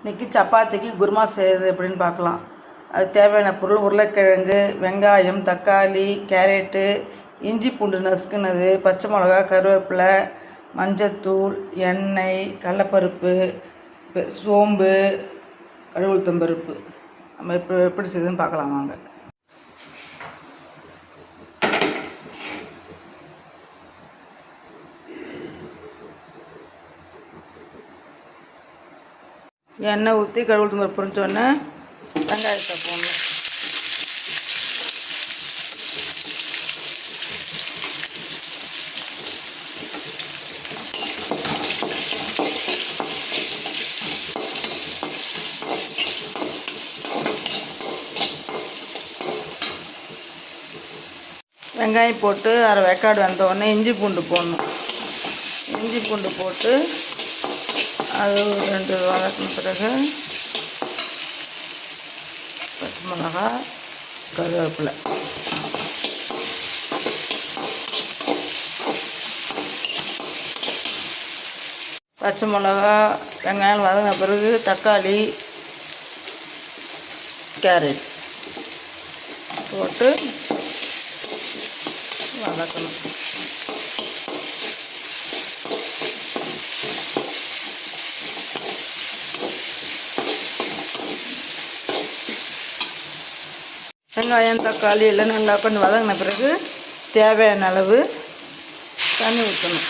இன்றைக்கி சப்பாத்திக்கு குருமா செய்கிறது எப்படின்னு பார்க்கலாம். அது தேவையான பொருள் உருளைக்கிழங்கு வெங்காயம் தக்காளி கேரட்டு இஞ்சி பூண்டு நசுக்குனது பச்சை மிளகா கருவேப்பிலை மஞ்சத்தூள் எண்ணெய் கடலப்பருப்பு சோம்பு கழுவுத்தம்பருப்பு நம்ம இப்போ எப்படி செய்யுதுன்னு பார்க்கலாம் வாங்க. எண்ணெய் ஊற்றி கடுகுளுத்தம்பருப்பு பொரிச்சோடனே வெங்காயத்தை போடணும். வெங்காயம் போட்டு அரை வேக்காடு வந்த உடனே இஞ்சி பூண்டு போடணும். இஞ்சி பூண்டு போட்டு அது ஒரு ரெண்டு வதக்கின பிறகு பச்சை மிளகா கருவேப்பிலை. பச்சை மிளகா வெங்காயம் வதங்கின பிறகு தக்காளி கேரட் போட்டு வதக்கணும். வெங்காயம் தக்காளி எல்லாம் நல்லா கொஞ்சம் வதங்கின பிறகு தேவையான அளவு தண்ணி ஊற்றணும்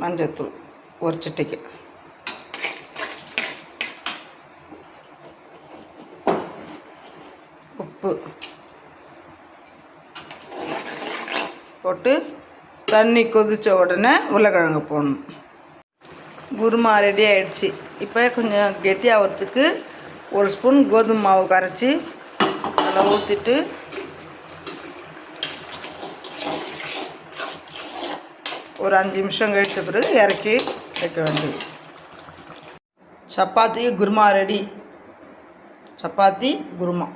மஞ்சத்தூள் ஒரு சிட்டைக்கு. உப்பு போட்டு தண்ணி கொதித்த உடனே உருளைக்கிழங்கு போடணும். குருமா ரெடி ஆகிடுச்சு இப்போ கொஞ்சம் கெட்டியாகிறதுக்கு ஒரு ஸ்பூன் கோதுமை மாவு கரைச்சி அதில் ஊற்றிட்டு ஒரு அஞ்சு நிமிஷம் கழிச்ச பிறகு இறக்கி வைக்க வேண்டியது. சப்பாத்தி குருமா ரெடி சப்பாத்தி குருமா.